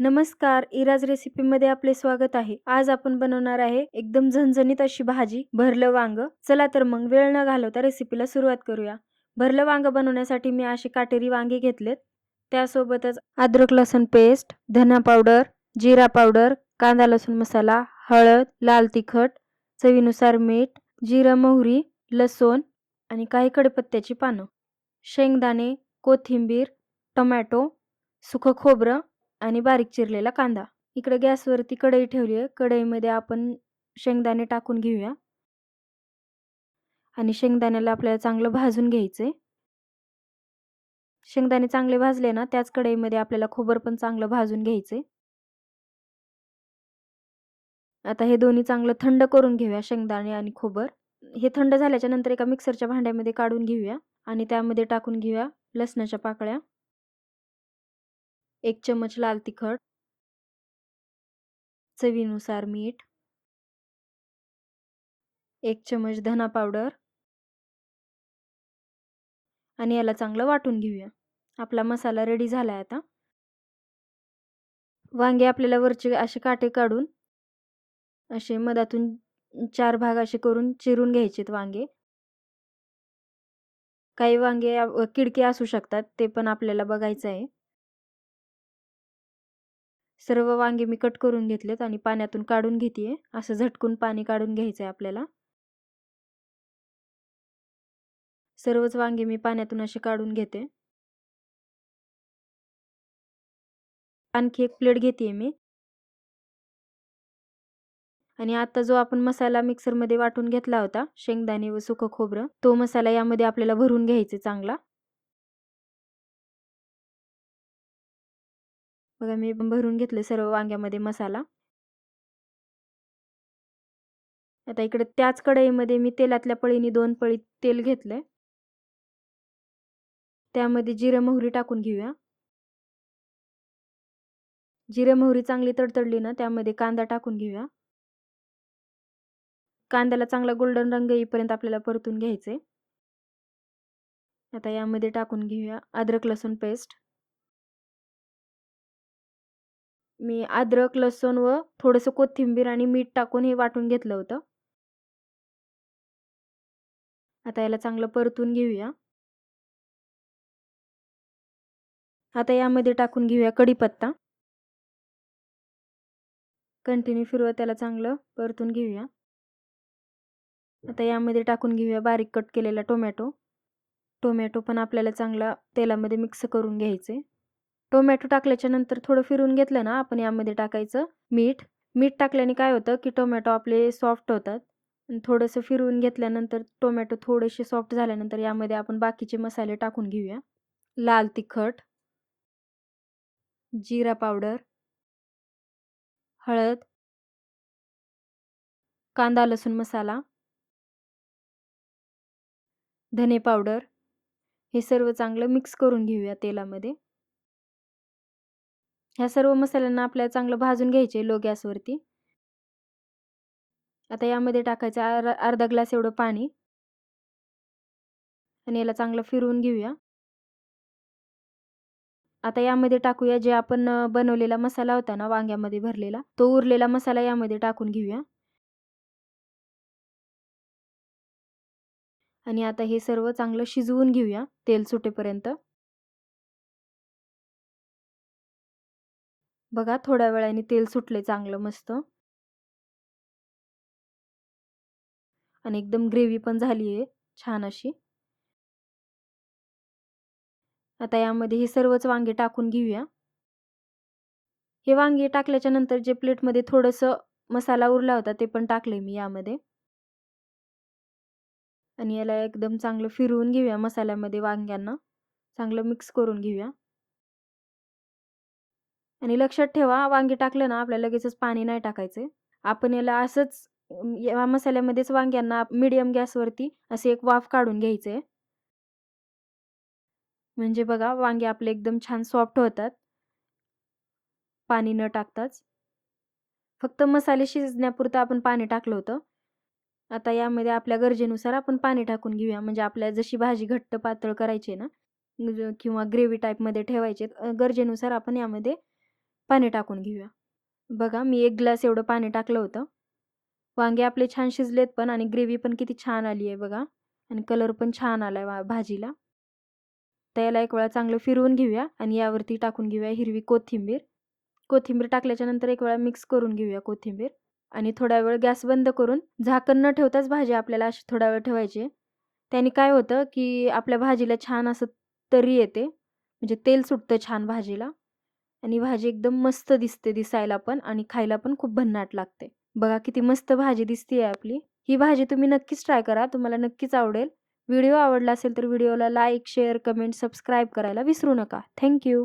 नमस्कार इराज रेसिपीमध्ये आपले स्वागत आहे. आज आपण बनवणार आहे एकदम झणझणीत अशी भाजी भरलं वांग. चला तर मग वेळ न घालवता रेसिपीला सुरुवात करूया. भरलं वांग बनवण्यासाठी मी असे काटेरी वांगे घेतलेत. त्यासोबतच अद्रक लसूण पेस्ट धना पावडर जिरा पावडर कांदा लसूण मसाला हळद लाल तिखट चवीनुसार मीठ जिरा मोहरी लसूण आणि काही कडपत्त्याची पानं. शेंगदाणे कोथिंबीर टोमॅटो सुकं खोबरं आणि बारीक चिरलेला कांदा. इकडे गॅसवरती कढई ठेवली आहे कढईमध्ये आपण शेंगदाणे टाकून घेऊया. आणि शेंगदाण्याला आपल्याला चांगलं भाजून घ्यायचंय. शेंगदाणे चांगले भाजले ना त्याच कढईमध्ये आपल्याला खोबर पण चांगलं भाजून घ्यायचंय. आता हे दोन्ही चांगलं थंड करून घेऊया शेंगदाणे आणि खोबर. हे थंड झाल्याच्यानंतर एका मिक्सरच्या भांड्यामध्ये काढून घेऊया. आणि त्यामध्ये टाकून घेऊया लसणाच्या पाकळ्या. एक चमच लाल तिखट. चवीनुसार मीठ. एक चमच धना पावडर. आणि याला चांगलं वाटून घेऊया. आपला मसाला रेडी झाला आहे आता. वांगे आपल्याला वरचे असे काटे काढून असे मधातून चार भाग असे करून चिरून घ्यायचेत वांगे. काही वांगे किडके असू शकतात ते पण आपल्याला बघायचं आहे. सर्व वांगे मी कट करून घेतलेत आणि पाण्यातून काढून घेते असं झटकून पाणी काढून घ्यायचं आहे आपल्याला. सर्वच वांगे मी पाण्यातून असे काढून घेते. आणखी एक प्लेट घेते मी. आणि आता जो आपण मसाला मिक्सरमध्ये वाटून घेतला होता शेंगदाणे व सुकं खोबरं तो मसाला यामध्ये आपल्याला भरून घ्यायचा चांगला. बघा मी भरून घेतले सर्व वांग्यामध्ये मसाला. आता इकडे त्याच कढईमध्ये मी तेलातल्या पळीने दोन पळी तेल घेतलंय. त्यामध्ये जिरं मोहरी टाकून घेऊया. जिरं मोहरी चांगली तडतडली ना त्यामध्ये कांदा टाकून घेऊया. कांद्याला चांगला गोल्डन रंग येईपर्यंत आपल्याला परतून घ्यायचे आता यामध्ये टाकून घेऊया अद्रक लसूण पेस्ट. मी अद्रक लसूण व थोडंसं कोथिंबीर आणि मीठ टाकून हे वाटून घेतलं होतं. आता याला चांगलं परतून घेऊया. आता यामध्ये टाकून घेऊया कढीपत्ता. कंटिन्यू फिरवत त्याला चांगलं परतून घेऊया. आता यामध्ये टाकून घेऊया बारीक कट केलेला टोमॅटो. टोमॅटो पण आपल्याला चांगला तेलामध्ये मिक्स करून घ्यायचे. टोमॅटो टाकल्याच्यानंतर थोडं फिरून घेतलं ना आपण यामध्ये टाकायचं. मीठ. मीठ टाकल्याने काय होतं की टोमॅटो आपले सॉफ्ट होतात. थोडंसं फिरवून घेतल्यानंतर टोमॅटो थोडेसे सॉफ्ट झाल्यानंतर यामध्ये आपण बाकीचे मसाले टाकून घेऊया. लाल तिखट. जिरा पावडर. हळद. कांदा लसूण मसाला. धने पावडर. हे सर्व चांगलं मिक्स करून घेऊया तेलामध्ये. ह्या सर्व मसाल्यांना आपल्याला चांगलं भाजून घ्यायचे लो गॅसवरती. आता यामध्ये टाकायचं अर्धा ग्लास एवढं पाणी. आणि याला चांगलं फिरवून घेऊया. आता यामध्ये टाकूया जे आपण बनवलेला मसाला होता ना वांग्यामध्ये भरलेला तो उरलेला मसाला यामध्ये टाकून घेऊया. आणि आता हे सर्व चांगलं शिजवून घेऊया तेल सुटेपर्यंत. बघा थोड्या वेळाने तेल सुटले चांगलं मस्त. आणि एकदम ग्रेव्ही पण झाली आहे छान अशी. आता यामध्ये हे सर्वच वांगे टाकून घेऊया. हे वांगे टाकल्याच्या नंतर जे प्लेटमध्ये थोडंसं मसाला उरला होता ते पण टाकले मी यामध्ये. आणि याला एकदम चांगलं फिरवून घेऊया मसाल्यामध्ये वांग्यांना. चांगलं मिक्स करून घेऊया. आणि लक्षात ठेवा वांगे टाकलं ना आपल्याला लगेचच पाणी नाही टाकायचं आपण याला असंच या मसाल्यामध्येच वांग्यांना मिडियम गॅसवरती असे एक वाफ काढून घ्यायचे म्हणजे बघा वांगे आपले एकदम छान सॉफ्ट होतात. पाणी न टाकताच. फक्त मसाले शिजण्यापुरतं आपण पाणी टाकलं होतं. आता यामध्ये आपल्या गरजेनुसार आपण पाणी टाकून घेऊया. म्हणजे आपल्या जशी भाजी घट्ट पातळ करायची ना किंवा ग्रेव्ही टाईपमध्ये ठेवायचे गरजेनुसार आपण यामध्ये पाणी टाकून घेऊया. बघा मी एक ग्लास एवढं पाणी टाकलं होतं. वांगे आपले छान शिजलेत पण आणि ग्रेव्ही पण किती छान आली आहे बघा. आणि कलर पण छान आला आहे भाजीला. तर याला एक वेळा चांगलं फिरवून घेऊया आणि यावरती टाकून घेऊया हिरवी कोथिंबीर. कोथिंबीर टाकल्याच्या नंतर एक वेळा मिक्स करून घेऊया कोथिंबीर. आणि थोडा वेळ गॅस बंद करून झाकण न ठेवताच भाजी आपल्याला अशी थोडा वेळ ठेवायची. त्याने काय होतं की आपल्या भाजीला छान असं तरी येते. म्हणजे तेल सुटतं छान भाजीला. आणि भाजी एकदम मस्त दिसते दिसायला पण आणि खायला पण खूप भन्नाट लागते. बघा किती मस्त भाजी दिसते आपली. ही भाजी तुम्ही नक्कीच ट्राय करा तुम्हाला नक्कीच आवडेल. व्हिडिओ आवडला असेल तर व्हिडिओला लाईक शेअर कमेंट सबस्क्राईब करायला विसरू नका. थँक्यू